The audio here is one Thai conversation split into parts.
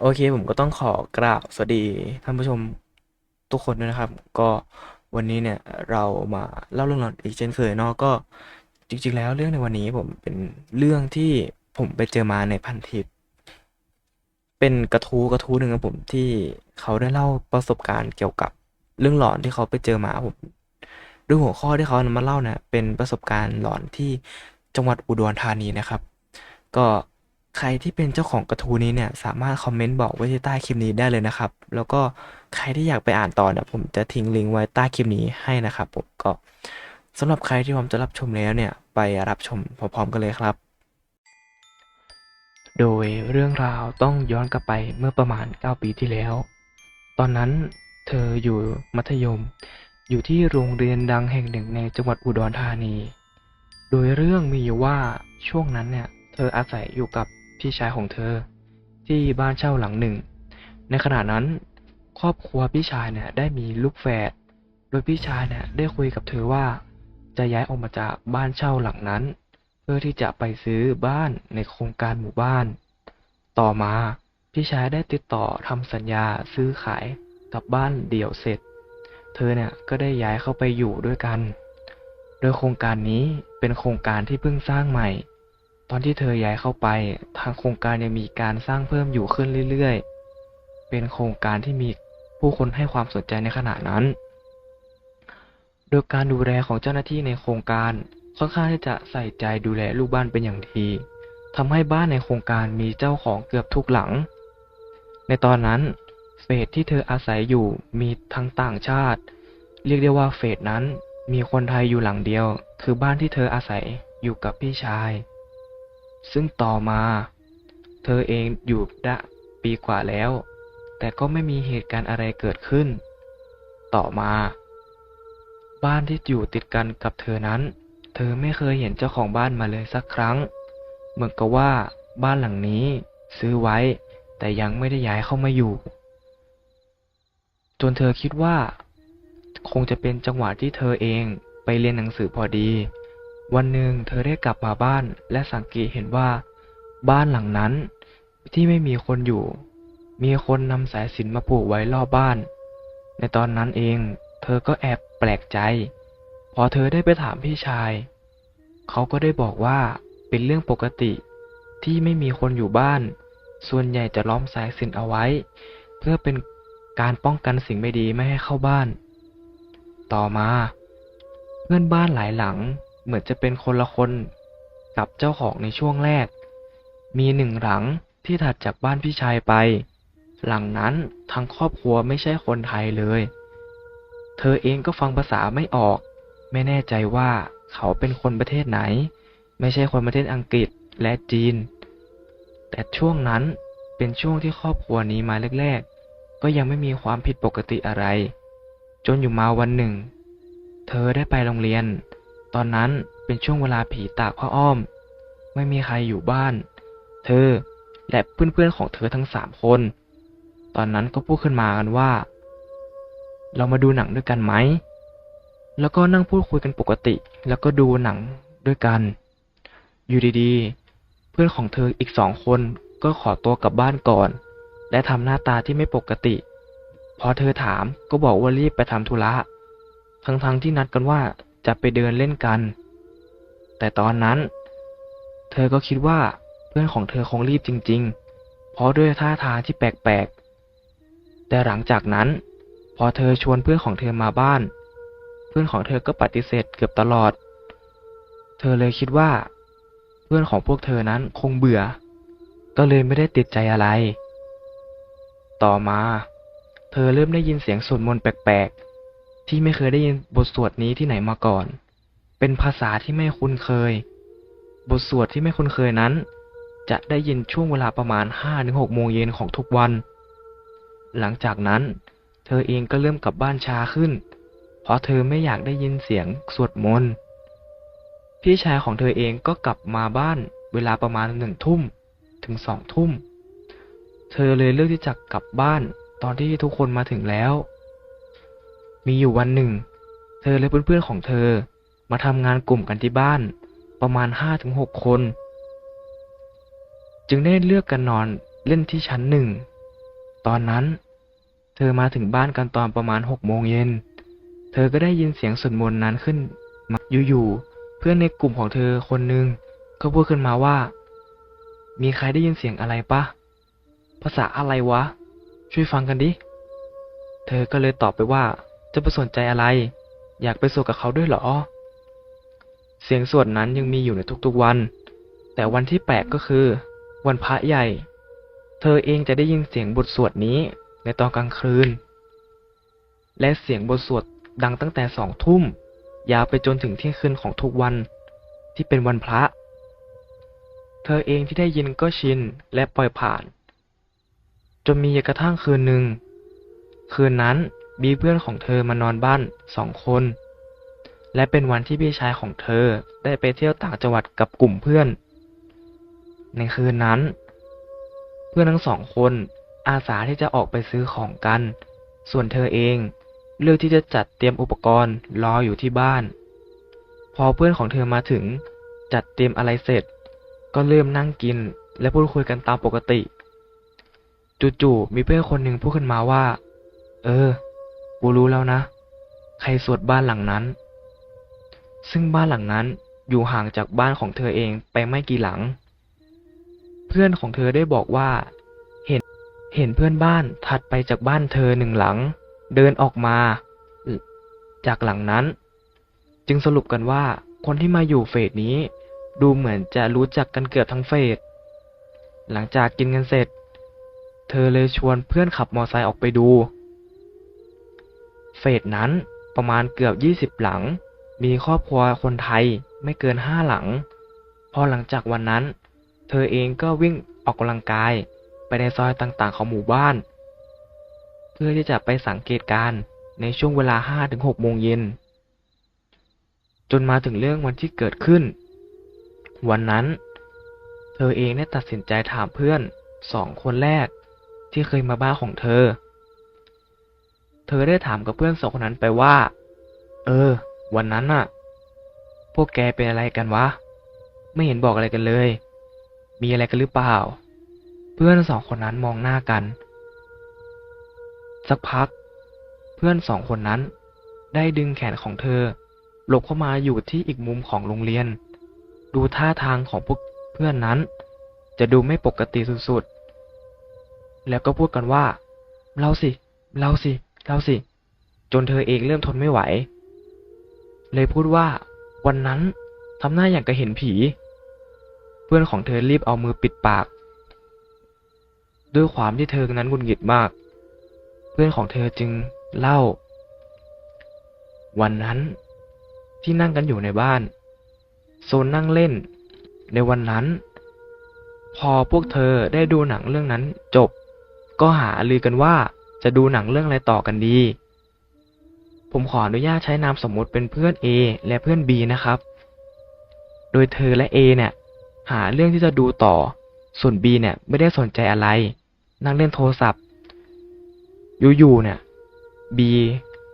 โอเคผมก็ต้องขอกราบสวัสดีท่านผู้ชมทุกคนด้วยนะครับ ก็วันนี้เนี่ยเรามาเล่าเรื่องราวอีกเช่นเคยเนาะก็จริง ๆ แล้วเรื่องในวันนี้ผมเป็นเรื่องที่ผมไปเจอมาในพันทิปเป็นกระทู้กระทู้หนึ่งครับผมที่เขาได้เล่าประสบการณ์เกี่ยวกับเรื่องหลอนที่เขาไปเจอมาผมด้วยหัวข้อที่เขานำมาเล่าเนี่ยเป็นประสบการณ์หลอนที่จังหวัดอุดรธานีนะครับ ก็ ใครที่เป็นเจ้าของกระทู้นี้เนี่ยสามารถคอมเมนต์บอกไว้ที่ใต้คลิปนี้ได้เลยนะครับ แล้วก็ใครที่อยากไปอ่านต่อเนี่ยผมจะทิ้งลิงก์ไว้ใต้คลิปนี้ให้นะครับผมก็สำหรับใครที่พร้อมจะรับชมแล้วเนี่ยไปรับชมพร้อมๆกันเลยครับ โดยเรื่องราวต้องย้อนกลับไปเมื่อประมาณ 9 ปีที่แล้ว ตอนนั้นเธออยู่มัธยม อยู่ที่โรงเรียนดังแห่งหนึ่งในจังหวัดอุดรธานี โดยเรื่องมีอยู่ว่าช่วงนั้นเนี่ยเธออาศัยอยู่กับ พี่ชายของเธอ ที่บ้านเช่าหลังหนึ่ง ในขณะนั้น ครอบครัวพี่ชายเนี่ยได้มีลูกแฝดโดยพี่ชายเนี่ยได้คุยกับเธอว่า จะย้ายออกมาจากบ้านเช่าหลังนั้น เพื่อที่จะไปซื้อบ้านในโครงการหมู่บ้าน ต่อมาพี่ชายได้ติดต่อทำสัญญาซื้อขายกับบ้านเดี่ยวเสร็จ เธอเนี่ยก็ได้ย้ายเข้าไปอยู่ด้วยกัน โดยโครงการนี้เป็นโครงการที่เพิ่งสร้างใหม่ ตอนที่เธอย้ายเข้าไป ทางโครงการยังมีการสร้างเพิ่มอยู่ขึ้นเรื่อยๆ เป็นโครงการที่มีผู้คนให้ความสนใจในขณะนั้น โดยการดูแลของเจ้าหน้าที่ในโครงการค่อนข้างที่จะใส่ใจดูแลลูกบ้านเป็นอย่างดีทำให้บ้านในโครงการมีเจ้าของเกือบทุกหลัง ในตอนนั้นเฟสที่เธออาศัยอยู่มีทั้งต่างชาติ เรียกได้ว่าเฟสนั้นมีคนไทยอยู่หลังเดียว คือบ้านที่เธออาศัยอยู่กับพี่ชาย ซึ่งต่อมา เธอเองอยู่ได้ปีกว่าแล้ว แต่ก็ไม่มีเหตุการณ์อะไรเกิดขึ้น ต่อมา บ้านที่อยู่ติดกันกับเธอนั้น เธอไม่เคยเห็นเจ้าของบ้านมาเลยสักครั้ง เหมือนกับว่าบ้านหลังนี้ซื้อไว้ แต่ยังไม่ได้ย้ายเข้ามาอยู่ จนเธอคิดว่า คงจะเป็นจังหวะที่เธอเองไปเรียนหนังสือพอดี วันหนึ่งเธอได้กลับมาบ้านและสังเกตเห็นว่า บ้านหลังนั้นที่ไม่มีคนอยู่ มีคนนำสายสินมาผูกไว้รอบบ้าน ในตอนนั้นเอง เธอก็แอบแปลกใจ พอเธอได้ไปถามพี่ชาย เขาก็ได้บอกว่าเป็นเรื่องปกติที่ไม่มีคนอยู่บ้าน ส่วนใหญ่จะล้อมสายสินเอาไว้ เพื่อเป็นการป้องกันสิ่งไม่ดีไม่ให้เข้าบ้าน ต่อมา เพื่อนบ้านหลายหลัง เหมือนจะเป็นคนละคนกับเจ้าของในช่วงแรก มีหนึ่งหลังที่ถัดจากบ้านพี่ชายไป หลังนั้นทั้งครอบครัวไม่ใช่คนไทยเลย เธอเองก็ฟังภาษาไม่ออก ไม่แน่ใจว่าเขาเป็นคนประเทศไหน ไม่ใช่คนประเทศอังกฤษและจีน แต่ช่วงนั้นเป็นช่วงที่ครอบครัวนี้มาแรกๆ ก็ยังไม่มีความผิดปกติอะไร จนอยู่มาวันหนึ่ง เธอได้ไปโรงเรียน ตอนนั้นเป็นช่วงเวลาผีตากผ้าอ้อม ไม่มีใครอยู่บ้าน เธอและเพื่อนๆของเธอทั้งสามคน ตอนนั้นก็พูดขึ้นมากันว่า เรามาดูหนังด้วยกันไหม แล้วก็นั่งพูดคุยกันปกติ แล้วก็ดูหนังด้วยกัน อยู่ดีๆ เพื่อนของเธออีกสองคนก็ขอตัวกลับบ้านก่อน และทำหน้าตาที่ไม่ปกติ พอเธอถามก็บอกว่ารีบไปทำธุระ ทั้งๆที่นัดกันว่า จะไปเดินเล่นกัน แต่ตอนนั้น เธอก็คิดว่าเพื่อนของเธอคงรีบจริง ๆ เพราะด้วยท่าทางที่แปลกๆ แต่หลังจากนั้น พอเธอชวนเพื่อนของเธอมาบ้าน เพื่อนของเธอก็ปฏิเสธเกือบตลอด เธอเลยคิดว่า เพื่อนของพวกเธอนั้นคงเบื่อ ก็เลยไม่ได้ติดใจอะไร ต่อมา เธอเริ่มได้ยินเสียงสวดมนต์แปลกๆ ที่ไม่เคยได้ยินบทสวดนี้ที่ไหนมาก่อน เป็นภาษาที่ไม่คุ้นเคย บทสวดที่ไม่คุ้นเคยนั้น จะได้ยินช่วงเวลาประมาณ 5-6 โมงเย็นของทุกวัน หลังจากนั้น เธอเองก็เริ่มกลับบ้านช้าขึ้น เพราะเธอไม่อยากได้ยินเสียงสวดมนต์ พี่ชายของเธอเองก็กลับมาบ้านเวลาประมาณหนึ่งทุ่มถึงสองทุ่ม เธอเลยเลือกที่จะกลับบ้านตอนที่ทุกคนมาถึงแล้ว มีอยู่วันหนึ่ง เธอและเพื่อนๆของเธอมาทำงานกลุ่มกันที่บ้านประมาณห้าถึงหกคน จึงได้เลือกกันนอนเล่นที่ชั้นหนึ่ง ตอนนั้น เธอมาถึงบ้านกันตอนประมาณหกโมงเย็น เธอก็ได้ยินเสียงสวดมนต์นั้นขึ้นมาอยู่ๆเพื่อนในกลุ่มของเธอคนหนึ่งก็พูดขึ้นมาว่า มีใครได้ยินเสียงอะไรปะภาษาอะไรวะ ช่วยฟังกันดิ เธอก็เลยตอบไปว่า จะไปสนใจอะไร อยากไปสวดกับเขาด้วยเหรอ เสียงสวดนั้นยังมีอยู่ในทุกๆวัน แต่วันที่แปลกก็คือ วันพระใหญ่ เธอเองจะได้ยินเสียงบทสวดนี้ในตอนกลางคืน และเสียงบทสวดดังตั้งแต่สองทุ่ม ยาวไปจนถึงเที่ยงคืนของทุกวัน ที่เป็นวันพระ เธอเองที่ได้ยินก็ชินและปล่อยผ่าน จนมีกระทั่งคืนหนึ่ง คืนนั้น มีเพื่อนของเธอมานอนบ้านสองคน และเป็นวันที่พี่ชายของเธอได้ไปเที่ยวต่างจังหวัดกับกลุ่มเพื่อน ในคืนนั้น เพื่อนทั้งสองคนอาสาที่จะออกไปซื้อของกัน ส่วนเธอเองเลือกที่จะจัดเตรียมอุปกรณ์รออยู่ที่บ้าน พอเพื่อนของเธอมาถึงจัดเตรียมอะไรเสร็จ ก็เริ่มนั่งกินและพูดคุยกันตามปกติ จู่ๆมีเพื่อนคนหนึ่งพูดขึ้นมาว่า เออ กูรู้แล้วนะ ใครสวดบ้านหลังนั้น ซึ่งบ้านหลังนั้นอยู่ห่างจากบ้านของเธอเองไปไม่กี่หลัง เพื่อนของเธอได้บอกว่า เห็นเห็นเพื่อนบ้านถัดไปจากบ้านเธอหนึ่งหลัง เดินออกมา จากหลังนั้น จึงสรุปกันว่าคนที่มาอยู่เฟสนี้ ดูเหมือนจะรู้จักกันเกือบทั้งเฟสหลังจากกินกันเสร็จ เธอเลยชวนเพื่อนขับมอไซค์ออกไปดู เฟสนั้นประมาณเกือบยี่สิบหลัง มีครอบครัวคนไทยไม่เกินห้าหลัง พอหลังจากวันนั้น เธอเองก็วิ่งออกกำลังกายไปในซอยต่างๆของหมู่บ้าน เพื่อที่จะไปสังเกตการณ์ในช่วงเวลาห้าถึงหกโมงเย็น จนมาถึงเรื่องวันที่เกิดขึ้น วันนั้น เธอเองได้ตัดสินใจถามเพื่อนสองคนแรกที่เคยมาบ้านของเธอ เธอได้ถามกับเพื่อนสองคนนั้นไปว่า เออ วันนั้นน่ะ พวกแกเป็นอะไรกันวะ ไม่เห็นบอกอะไรกันเลย มีอะไรกันหรือเปล่า เพื่อนสองคนนั้นมองหน้ากัน สักพัก เพื่อนสองคนนั้น ได้ดึงแขนของเธอ หลบเข้ามาอยู่ที่อีกมุมของโรงเรียน ดูท่าทางของพวกเพื่อนนั้น จะดูไม่ปกติสุดๆ แล้วก็พูดกันว่าเล่าสิเล่าสิ เล่าสิ จนเธอเองเริ่มทนไม่ไหว เลยพูดว่า วันนั้นทำหน้าอย่างกับเห็นผี เพื่อนของเธอรีบเอามือปิดปาก ด้วยความที่เธอนั้นหงุดหงิดมาก เพื่อนของเธอจึงเล่า วันนั้นที่นั่งกันอยู่ในบ้าน โซนนั่งเล่น ในวันนั้น พอพวกเธอได้ดูหนังเรื่องนั้นจบ ก็หาลือกันว่า จะดูหนังเรื่องอะไรต่อกันดี ผมขออนุญาตใช้นามสมมติเป็นเพื่อน A และเพื่อน B นะครับ โดยเธอและ A เนี่ย หาเรื่องที่จะดูต่อ ส่วน B เนี่ยไม่ได้สนใจอะไร นั่งเล่นโทรศัพท์ อยู่ๆเนี่ย B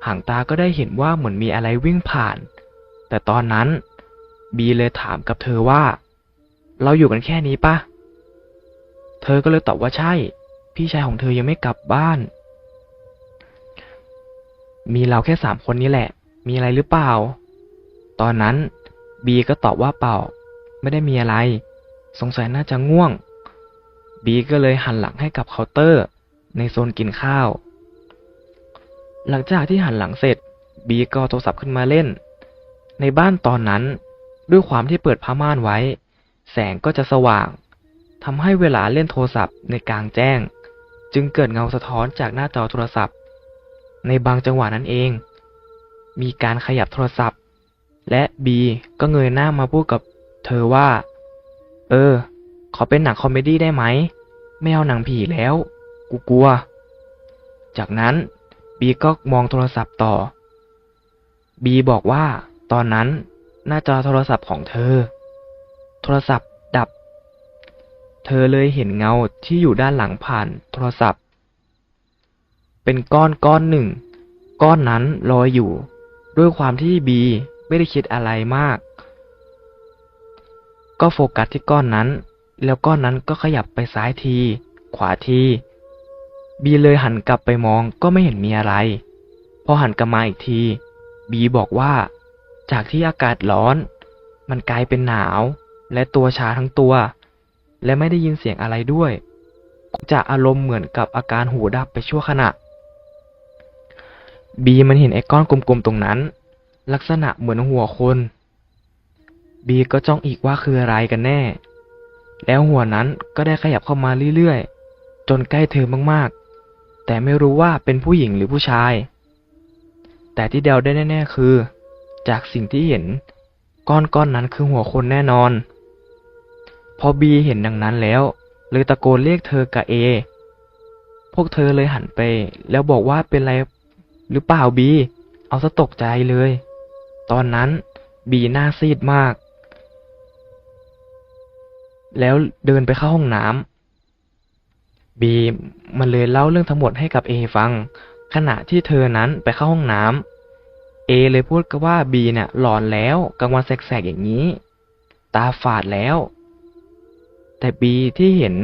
หางตาก็ได้เห็นว่าเหมือนมีอะไรวิ่งผ่าน แต่ตอนนั้น B เลยถามกับเธอว่า เราอยู่กันแค่นี้ปะเธอก็เลยตอบว่าใช่ พี่ชายของเธอยังไม่กลับบ้าน มีเราแค่สามคนนี้แหละ มีอะไรหรือเปล่า ตอนนั้นบีก็ตอบว่าเปล่า ไม่ได้มีอะไร สงสัยน่าจะง่วงบีก็เลยหันหลังให้กับเคาน์เตอร์ ในโซนกินข้าว หลังจากที่หันหลังเสร็จบีก็โทรศัพท์ขึ้นมาเล่น ในบ้านตอนนั้นด้วยความที่เปิดผ้าม่านไว้ แสงก็จะสว่างทำให้เวลาเล่นโทรศัพท์ในกลางแจ้ง จึงเกิดเงาสะท้อนจากหน้าจอโทรศัพท์ ในบางจังหวะนั้นเอง มีการขยับโทรศัพท์ และบีก็เงยหน้ามาพูดกับเธอว่า เออ ขอเป็นหนังคอมเมดี้ได้ไหม ไม่เอาหนังผีแล้ว กูกลัว จากนั้นบีก็มองโทรศัพท์ต่อ บีบอกว่าตอนนั้นหน้าจอโทรศัพท์ของเธอ โทรศัพท์ดับ เธอเลยเห็นเงาที่อยู่ด้านหลังผ่านโทรศัพท์ เป็นก้อนก้อนหนึ่ง ก้อนนั้นลอยอยู่ ด้วยความที่บีไม่ได้คิดอะไรมาก ก็โฟกัสที่ก้อนนั้น แล้วก้อนนั้นก็ขยับไปซ้ายที ขวาที บีเลยหันกลับไปมองก็ไม่เห็นมีอะไร พอหันกลับมาอีกที บีบอกว่า จากที่อากาศร้อน มันกลายเป็นหนาว และตัวชาทั้งตัว และไม่ได้ยินเสียงอะไรด้วยจะอารมณ์เหมือนกับอาการหูดับไปชั่วขณะ บีมันเห็นไอ้ก้อนกลมๆตรงนั้น ลักษณะเหมือนหัวคนบีก็จ้องอีกว่าคืออะไรกันแน่ แล้วหัวนั้นก็ได้ขยับเข้ามาเรื่อยๆ จนใกล้เธอมากๆ แต่ไม่รู้ว่าเป็นผู้หญิงหรือผู้ชาย แต่ที่เดาได้แน่ ๆ คือ จากสิ่งที่เห็น ก้อนก้อนนั้นคือหัวคนแน่นอน พอบีเห็นดังนั้นแล้ว เลยตะโกนเรียกเธอกับเอ พวกเธอเลยหันไป แล้วบอกว่าเป็นไร หรือเปล่าบี เอาซะตกใจเลย ตอนนั้นบีหน้าซีดมาก แล้วเดินไปเข้าห้องน้ำบีมันเลยเล่าเรื่องทั้งหมดให้กับเอฟัง ขณะที่เธอนั้นไปเข้าห้องน้ำเอเลยพูดกับว่าบีเนี่ยหลอนแล้วกลางวันแสกๆอย่างนี้ ตาฝาดแล้ว แต่บีที่เห็น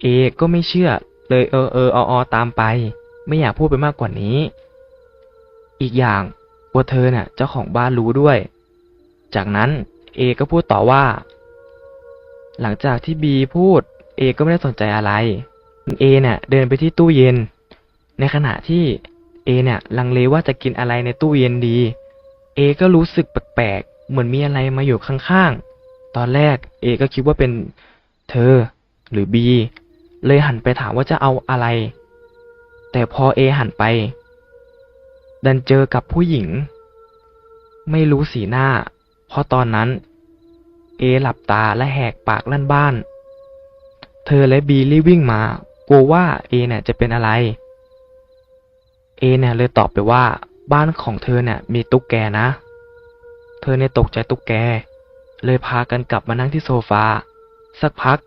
เอก็ไม่เชื่อเลยเออเออออตามไป ไม่อยากพูดไปมากกว่านี้ อีกอย่างว่าเธอเนี่ยเจ้าของบ้านรู้ด้วย จากนั้นเอก็พูดต่อว่า หลังจากที่บีพูดเอก็ไม่ได้สนใจอะไรเอเนี่ยเดินไปที่ตู้เย็น ในขณะที่เอเนี่ยลังเลว่าจะกินอะไรในตู้เย็นดี เอก็รู้สึกแปลกๆ เหมือนมีอะไรมาอยู่ข้างๆ ตอนแรกเอก็คิดว่าเป็นเธอหรือบีเลยหันไปถามว่าจะเอาอะไร แต่พอเอหันไป ดันเจอกับผู้หญิง ไม่รู้สีหน้า เพราะตอนนั้น เอหลับตาและแหกปากลั่นบ้าน เธอและบีรีบวิ่งมากลัวว่าเอเนี่ยจะเป็นอะไร เอเนี่ยเลยตอบไปว่าบ้านของเธอเนี่ยมีตุ๊กแกนะ เธอเนี่ยตกใจตุ๊กแก เลยพากันกลับมานั่งที่โซฟา สักพัก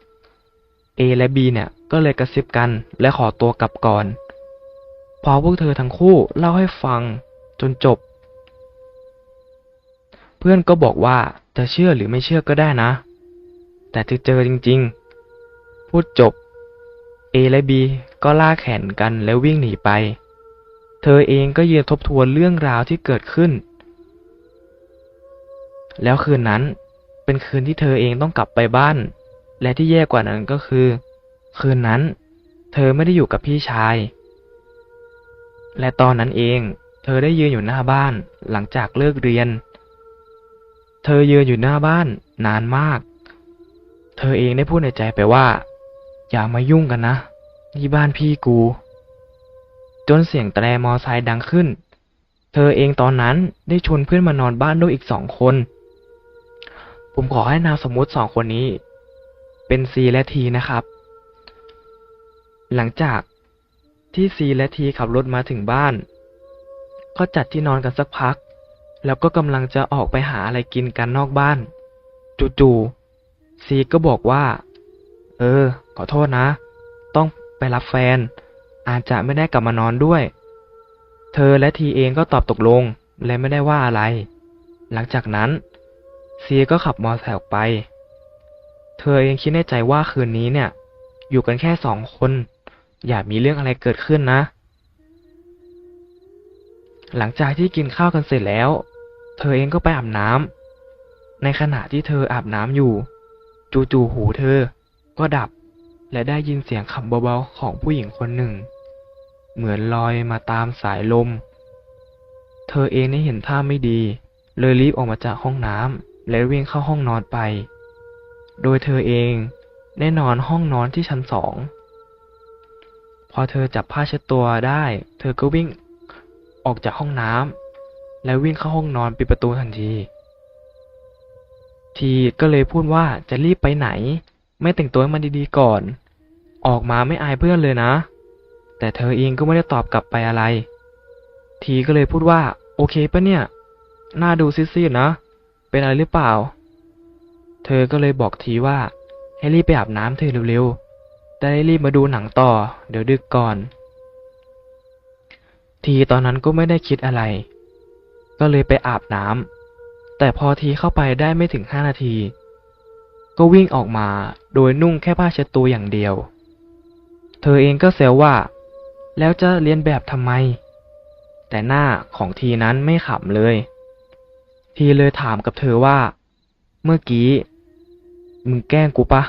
เอและบีเนี่ยก็เลยกระซิบกันและขอตัวกลับก่อน พอพวกเธอทั้งคู่เล่าให้ฟังจนจบ เพื่อนก็บอกว่าจะเชื่อหรือไม่เชื่อก็ได้นะ แต่จะเจอจริงๆ พูดจบเอและบีก็ลากแขนกันแล้ววิ่งหนีไป เธอเองก็ยืนทบทวนเรื่องราวที่เกิดขึ้น แล้วคืนนั้นเป็นคืนที่เธอเองต้องกลับไปบ้าน และที่แย่กว่านั้นก็คือ คืนนั้น เธอไม่ได้อยู่กับพี่ชาย และตอนนั้นเอง เธอได้ยืนอยู่หน้าบ้านหลังจากเลิกเรียน เธอยืนอยู่หน้าบ้านนานมาก เธอเองได้พูดในใจไปว่า อย่ามายุ่งกันนะนี่บ้านพี่กู จนเสียงแตรมอไซค์ดังขึ้น เธอเองตอนนั้นได้ชวนเพื่อนมานอนบ้านด้วยอีกสองคน ผมขอให้นามสมมติสองคนนี้ เป็นซีและทีนะครับ หลังจาก ที่ซีและทีขับรถมาถึงบ้าน ก็จัดที่นอนกันสักพัก แล้วก็กำลังจะออกไปหาอะไรกินกันนอกบ้าน จู่ๆซีก็บอกว่า เออ ขอโทษนะ ต้องไปรับแฟน อาจจะไม่ได้กลับมานอนด้วย เธอและทีเองก็ตอบตกลงและไม่ได้ว่าอะไร หลังจากนั้นซีก็ขับมอเตอร์ไซค์ออกไป เธอเองคิดในใจว่าคืนนี้เนี่ย อยู่กันแค่สองคน อย่ามีเรื่องอะไรเกิดขึ้นนะ หลังจากที่กินข้าวกันเสร็จแล้ว เธอเองก็ไปอาบน้ำในขณะที่เธออาบน้ำอยู่ จู่ๆหูเธอ ก็ดับ และได้ยินเสียงคำเบาๆของผู้หญิงคนหนึ่ง เหมือนลอยมาตามสายลม เธอเองได้เห็นท่าไม่ดี เลยรีบออกมาจากห้องน้ำและวิ่งเข้าห้องนอนไป โดยเธอเองได้นอนห้องนอนที่ชั้นสอง พอเธอจับผ้าเช็ดตัวได้ เธอก็วิ่งออกจากห้องน้ำและวิ่งเข้าห้องนอนปิดประตูทันที ทีก็เลยพูดว่าจะรีบไปไหน ไม่แต่งตัวมันดีๆก่อน ออกมาไม่อายเพื่อนเลยนะ แต่เธอเองก็ไม่ได้ตอบกลับไปอะไร ทีก็เลยพูดว่า โอเคปะเนี่ยหน้าดูซีดๆนะ เป็นอะไรหรือเปล่า เธอก็เลยบอกทีว่าให้รีบไปอาบน้ำเธอเร็วๆ ได้รีบมาดูหนังต่อ เดี๋ยวดึกก่อน ทีตอนนั้นก็ไม่ได้คิดอะไร ก็เลยไปอาบน้ำแต่พอทีเข้าไปได้ไม่ถึงห้านาที ก็วิ่งออกมาโดยนุ่งแค่ผ้าเช็ดตัวอย่างเดียว เธอเองก็เซลว่า แล้วจะเรียนแบบทำไม แต่หน้าของทีนั้นไม่ขำเลย ทีเลยถามกับเธอว่า เมื่อกี้ มึงแกล้งกูปะ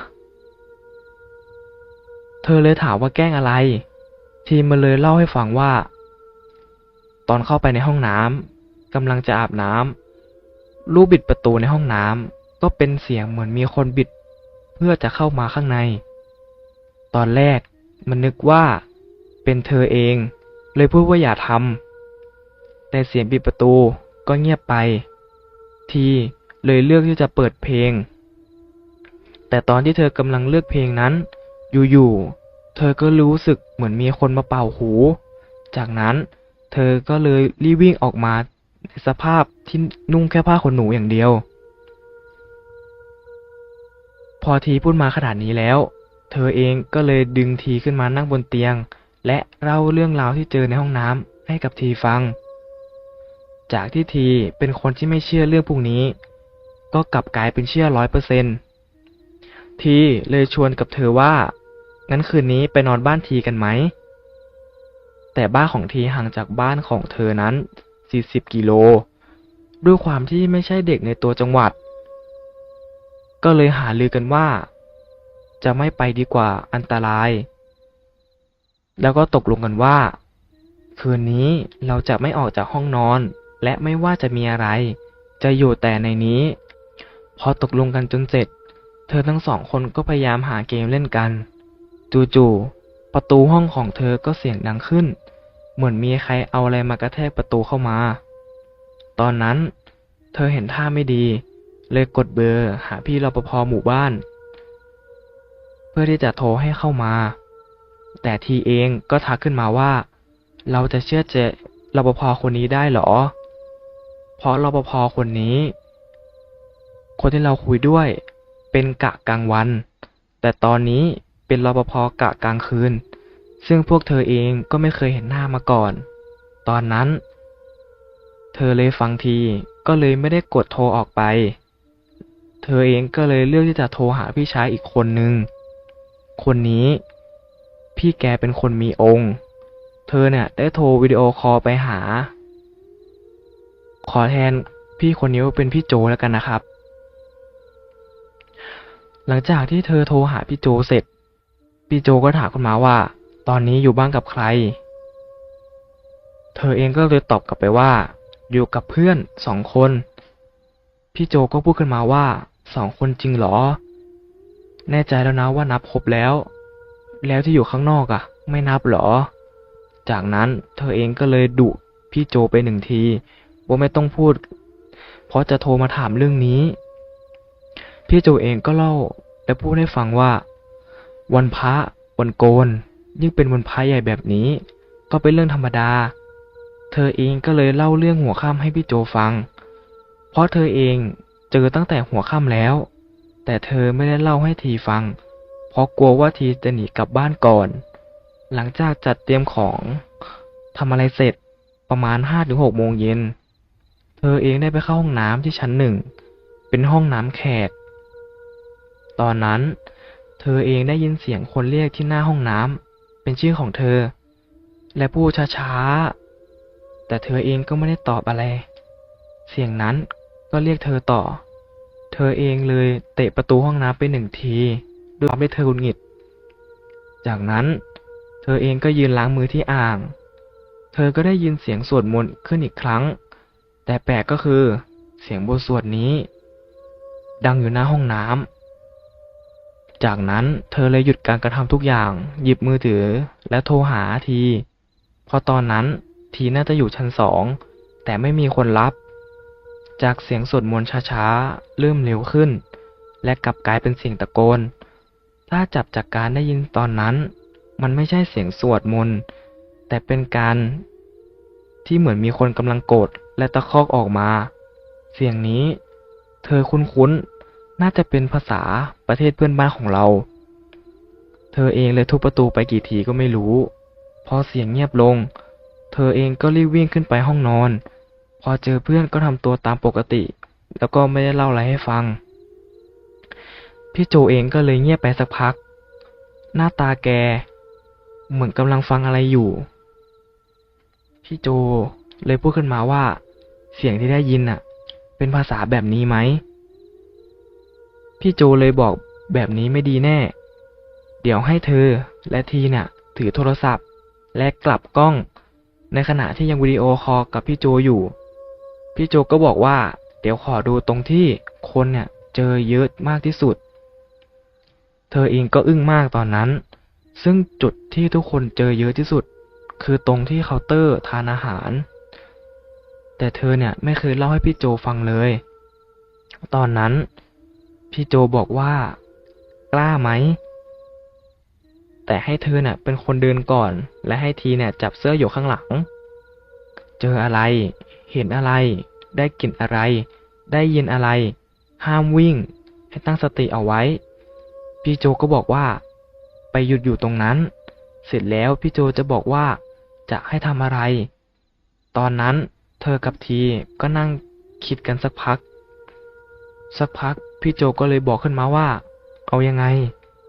เธอเลยถามว่าแกล้งอะไร ทีมันเลยเล่าให้ฟังว่า ตอนเข้าไปในห้องน้ำกำลังจะอาบน้ำลูกบิดประตูในห้องน้ำก็เป็นเสียงเหมือนมีคนบิด เพื่อจะเข้ามาข้างใน ตอนแรกมันนึกว่าเป็นเธอเอง เลยพูดว่าอย่าทำแต่เสียงบิดประตูก็เงียบไป ทีเลยเลือกที่จะเปิดเพลง แต่ตอนที่เธอกำลังเลือกเพลงนั้น อยู่ๆ เธอก็รู้สึกเหมือนมีคนมาเป่าหู จากนั้นเธอก็เลยรีบวิ่งออกมาในสภาพที่นุ่งแค่ผ้าขนหนูอย่างเดียว พอทีพูดมาขนาดนี้แล้ว เธอเองก็เลยดึงทีขึ้นมานั่งบนเตียง และเล่าเรื่องราวที่เจอในห้องน้ำให้กับทีฟัง จากที่ทีเป็นคนที่ไม่เชื่อเรื่องพวกนี้ ก็กลับกลายเป็นเชื่อร้อยเปอร์เซ็นต์ทีเลยชวนกับเธอว่า งั้นคืนนี้ไปนอนบ้านทีกันไหม แต่บ้านของทีห่างจากบ้านของเธอนั้น 40 กิโล ด้วยความที่ไม่ใช่เด็กในตัวจังหวัด ก็เลยหาลือกันว่า จะไม่ไปดีกว่าอันตราย แล้วก็ตกลงกันว่า คืนนี้เราจะไม่ออกจากห้องนอน และไม่ว่าจะมีอะไร จะอยู่แต่ในนี้ พอตกลงกันจนเสร็จ เธอทั้งสองคนก็พยายามหาเกมเล่นกัน จู่ๆ ประตูห้องของเธอก็เสียงดังขึ้น เหมือนมีใครเอาอะไรมากระแทกประตูเข้ามา ตอนนั้น เธอเห็นท่าไม่ดี เลยกดเบอร์หาพี่รปภหมู่บ้าน เพื่อที่จะโทรให้เข้ามา แต่ทีเองก็ทักขึ้นมาว่า เราจะเชื่อใจรปภคนนี้ได้เหรอ เพราะรปภคนนี้ คนที่เราคุยด้วยเป็นกะกลางวัน แต่ตอนนี้ เป็นรปภกะกลางคืน ซึ่งพวกเธอเองก็ไม่เคยเห็นหน้ามาก่อน ตอนนั้น เธอเลยฟังทีก็เลยไม่ได้กดโทรออกไป เธอเองก็เลยเลือกที่จะโทรหาพี่ชายอีกคนนึง คนนี้ พี่แกเป็นคนมีองค์ เธอเนี่ยได้โทรวิดีโอคอลไปหา ขอแทนพี่คนนี้ว่าเป็นพี่โจแล้วกันนะครับ หลังจากที่เธอโทรหาพี่โจเสร็จ พี่โจก็ถามคุณมาว่า ตอนนี้อยู่บ้านกับใคร เธอเองก็เลยตอบกลับไปว่า อยู่กับเพื่อนสองคน พี่โจก็พูดขึ้นมาว่าสองคนจริงเหรอ แน่ใจแล้วนะว่านับครบแล้ว แล้วที่อยู่ข้างนอกอะ่ะ ไม่นับเหรอ จากนั้นเธอเองก็เลยดุพี่โจไปหนึ่งที ว่าไม่ต้องพูด เพราะจะโทรมาถามเรื่องนี้ พี่โจเองก็เล่าและพูดให้ฟังว่า วันพระวันโกน ยิ่งเป็นวันพระใหญ่แบบนี้ ก็เป็นเรื่องธรรมดา เธอเองก็เลยเล่าเรื่องหัวค่ำให้พี่โจฟัง เพราะเธอเองเจอตั้งแต่หัวค่ำแล้ว แต่เธอไม่ได้เล่าให้ทีฟัง เพราะกลัวว่าทีจะหนีกลับบ้านก่อน หลังจากจัดเตรียมของทำอะไรเสร็จประมาณห้าถึงหกโมงเย็น เธอเองได้ไปเข้าห้องน้ำที่ชั้นหนึ่ง เป็นห้องน้ำแขก ตอนนั้น เธอเองได้ยินเสียงคนเรียกที่หน้าห้องน้ำเป็นชื่อของเธอ และพูดช้าๆ แต่เธอเองก็ไม่ได้ตอบอะไร เสียงนั้นก็เรียกเธอต่อ เธอเองเลยเตะประตูห้องน้ำไปหนึ่งทีด้วยความที่เธอหงุดหงิด จากนั้นเธอเองก็ยืนล้างมือที่อ่าง เธอก็ได้ยินเสียงสวดมนต์ขึ้นอีกครั้ง แต่แปลกก็คือเสียงบทสวดนี้ ดังอยู่หน้าห้องน้ำ จากนั้นเธอเลยหยุดการกระทำทุกอย่าง หยิบมือถือ และโทรหาทีพราะตอนนั้นทีน่าจะอยู่ชั้นสอง แต่ไม่มีคนรับ จากเสียงสวดมนต์ช้าๆ เริ่มเร็วขึ้น และกลับกลายเป็นเสียงตะโกน ถ้าจับจากการได้ยินตอนนั้น มันไม่ใช่เสียงสวดมนต์ แต่เป็นการที่เหมือนมีคนกำลังโกรธและตะคอกออกมา เสียงนี้ เธอคุ้นๆ น่าจะเป็นภาษาประเทศเพื่อนบ้านของเรา เธอเองเลยทุบประตูไปกี่ทีก็ไม่รู้ พอเสียงเงียบลง เธอเองก็รีบวิ่งขึ้นไปห้องนอน พอเจอเพื่อนก็ทำตัวตามปกติ แล้วก็ไม่ได้เล่าอะไรให้ฟัง พี่โจเองก็เลยเงียบไปสักพัก หน้าตาแก เหมือนกำลังฟังอะไรอยู่ พี่โจเลยพูดขึ้นมาว่า เสียงที่ได้ยินน่ะ เป็นภาษาแบบนี้ไหม พี่โจเลยบอกแบบนี้ไม่ดีแน่ เดี๋ยวให้เธอและทีเนี่ยถือโทรศัพท์ และกลับกล้อง ในขณะที่ยังวิดีโอคอลกับพี่โจอยู่ พี่โจก็บอกว่า เดี๋ยวขอดูตรงที่คนเนี่ยเจอเยอะมากที่สุด เธอเองก็อึ้งมากตอนนั้น ซึ่งจุดที่ทุกคนเจอเยอะที่สุด คือตรงที่เคาน์เตอร์ทานอาหาร แต่เธอเนี่ยไม่เคยเล่าให้พี่โจฟังเลย ตอนนั้น พี่โจบอกว่า กล้าไหม แต่ให้เธอเนี่ยเป็นคนเดินก่อน และให้ทีเนี่ย จับเสื้ออยู่ข้างหลัง เจออะไร เห็นอะไร ได้กลิ่นอะไร ได้ยินอะไร ห้ามวิ่ง ให้ตั้งสติเอาไว้ พี่โจก็บอกว่า ไปหยุดอยู่ตรงนั้น เสร็จแล้วพี่โจจะบอกว่า จะให้ทำอะไร ตอนนั้นเธอกับทีก็นั่งคิดกันสักพัก สักพัก พี่โจก็เลยบอกขึ้นมาว่า เอายังไง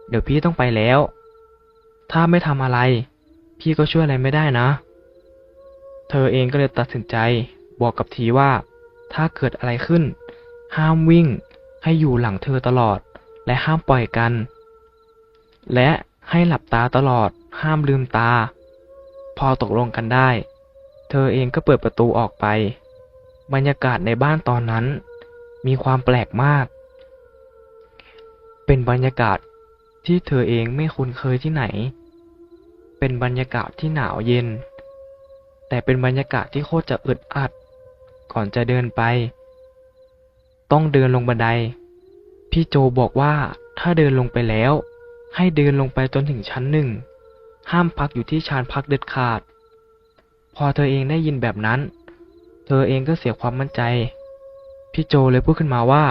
เดี๋ยวพี่ต้องไปแล้ว ถ้าไม่ทำอะไร พี่ก็ช่วยอะไรไม่ได้นะ เธอเองก็เลยตัดสินใจ บอกกับทีว่า ถ้าเกิดอะไรขึ้น ห้ามวิ่ง ให้อยู่หลังเธอตลอด และห้ามปล่อยกัน และให้หลับตาตลอด ห้ามลืมตา พอตกลงกันได้ เธอเองก็เปิดประตูออกไป บรรยากาศในบ้านตอนนั้น มีความแปลกมาก เป็นบรรยากาศที่เธอเองไม่คุ้นเคยที่ไหน เป็นบรรยากาศที่หนาวเย็น แต่เป็นบรรยากาศที่โคตรจะอึดอัด ก่อนจะเดินไป ต้องเดินลงบันได พี่โจบอกว่าถ้าเดินลงไปแล้ว ให้เดินลงไปจนถึงชั้นหนึ่ง ห้ามพักอยู่ที่ชานพักเด็ดขาด พอเธอเองได้ยินแบบนั้น เธอเองก็เสียความมั่นใจ พี่โจเลยพูดขึ้นมาว่า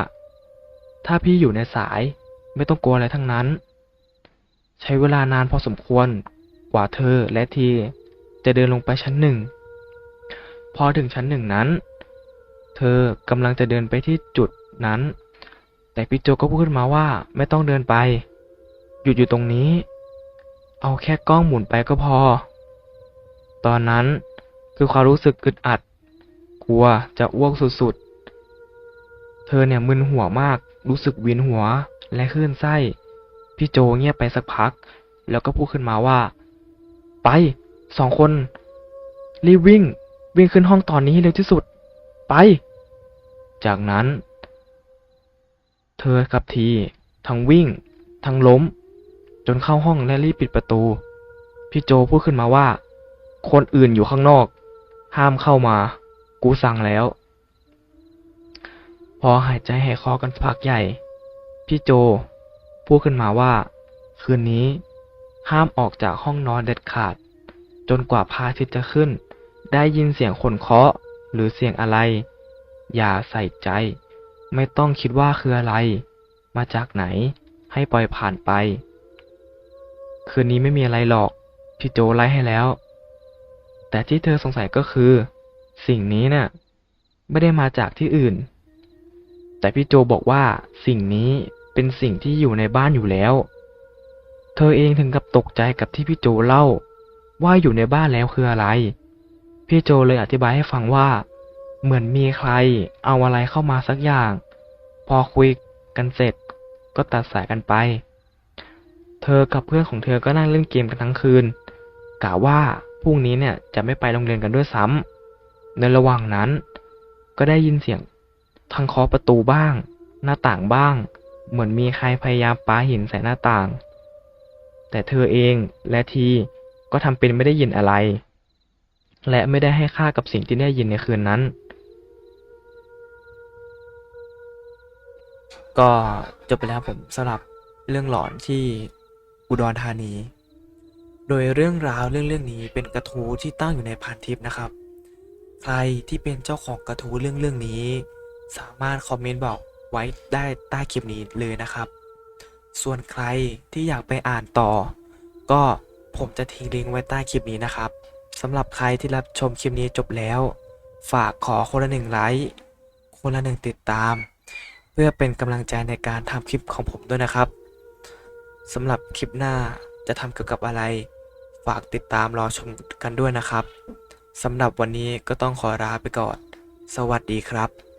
ถ้าพี่อยู่ในสาย ไม่ต้องกลัวอะไรทั้งนั้น ใช้เวลานานพอสมควรกว่าเธอและทีจะเดินลงไปชั้นหนึ่ง พอถึงชั้นหนึ่งนั้น เธอกำลังจะเดินไปที่จุดนั้น แต่พี่โจก็พูดขึ้นมาว่าไม่ต้องเดินไป หยุดอยู่ตรงนี้ เอาแค่กล้องหมุนไปก็พอ ตอนนั้นคือความรู้สึกอึดอัด กลัวจะอ้วกสุดๆ เธอเนี่ยมึนหัวมากรู้สึกเวียนหัว และคลื่นไส้ พี่โจเงียบไปสักพัก แล้วก็พูดขึ้นมาว่า ไปสองคน รีบวิ่ง วิ่งขึ้นห้องตอนนี้ให้เร็วที่สุด ไป จากนั้น เธอกับที ทั้งวิ่ง ทั้งล้ม จนเข้าห้องและรีบปิดประตู พี่โจพูดขึ้นมาว่า คนอื่นอยู่ข้างนอก ห้ามเข้ามา กูสั่งแล้ว พอหายใจหายคอกันพักใหญ่ พี่โจ พูดขึ้นมาว่า คืนนี้ ห้ามออกจากห้องนอนเด็ดขาด จนกว่าพระอาทิตย์จะขึ้น ได้ยินเสียงคนเคาะหรือเสียงอะไร อย่าใส่ใจ ไม่ต้องคิดว่าคืออะไร มาจากไหนให้ปล่อยผ่านไป คืนนี้ไม่มีอะไรหรอก พี่โจไล่ให้แล้ว แต่ที่เธอสงสัยก็คือ สิ่งนี้น่ะ ไม่ได้มาจากที่อื่น แต่พี่โจบอกว่าสิ่งนี้เป็นสิ่งที่อยู่ในบ้านอยู่แล้ว เธอเองถึงกับตกใจกับที่พี่โจเล่า ว่าอยู่ในบ้านแล้วคืออะไร พี่โจเลยอธิบายให้ฟังว่า เหมือนมีใครเอาอะไรเข้ามาสักอย่าง พอคุยกันเสร็จก็ตัดสายกันไป เธอกับเพื่อนของเธอก็นั่งเล่นเกมกันทั้งคืนกะว่าพรุ่งนี้เนี่ยจะไม่ไปโรงเรียนกันด้วยซ้ำในระหว่างนั้น ก็ได้ยินเสียง ทางเคาะประตูบ้าง หน้าต่างบ้าง เหมือนมีใครพยายามปาหินใส่หน้าต่าง แต่เธอเองและทีก็ทำเป็นไม่ได้ยินอะไร และไม่ได้ให้ค่ากับสิ่งที่ได้ยินในคืนนั้น ก็จบไปแล้วผมสำหรับเรื่องหลอนที่อุดรธานี โดยเรื่องราวเรื่องเรื่องนี้เป็นกระทู้ที่ตั้งอยู่ในพันทิปนะครับ ใครที่เป็นเจ้าของกระทู้เรื่องเรื่องนี้ สามารถคอมเมนต์บอกไว้ได้ใต้คลิปนี้เลยนะครับ ส่วนใครที่อยากไปอ่านต่อ ก็ผมจะทิ้งลิงก์ไว้ใต้คลิปนี้นะครับสำหรับใครที่รับชมคลิปนี้จบแล้ว ฝากขอคนละหนึ่งไลค์คนละหนึ่งติดตาม เพื่อเป็นกำลังใจในการทำคลิปของผมด้วยนะครับสำหรับคลิปหน้าจะทำเกี่ยวกับอะไร ฝากติดตามรอชมกันด้วยนะครับสำหรับวันนี้ก็ต้องขอลาไปก่อน สวัสดีครับ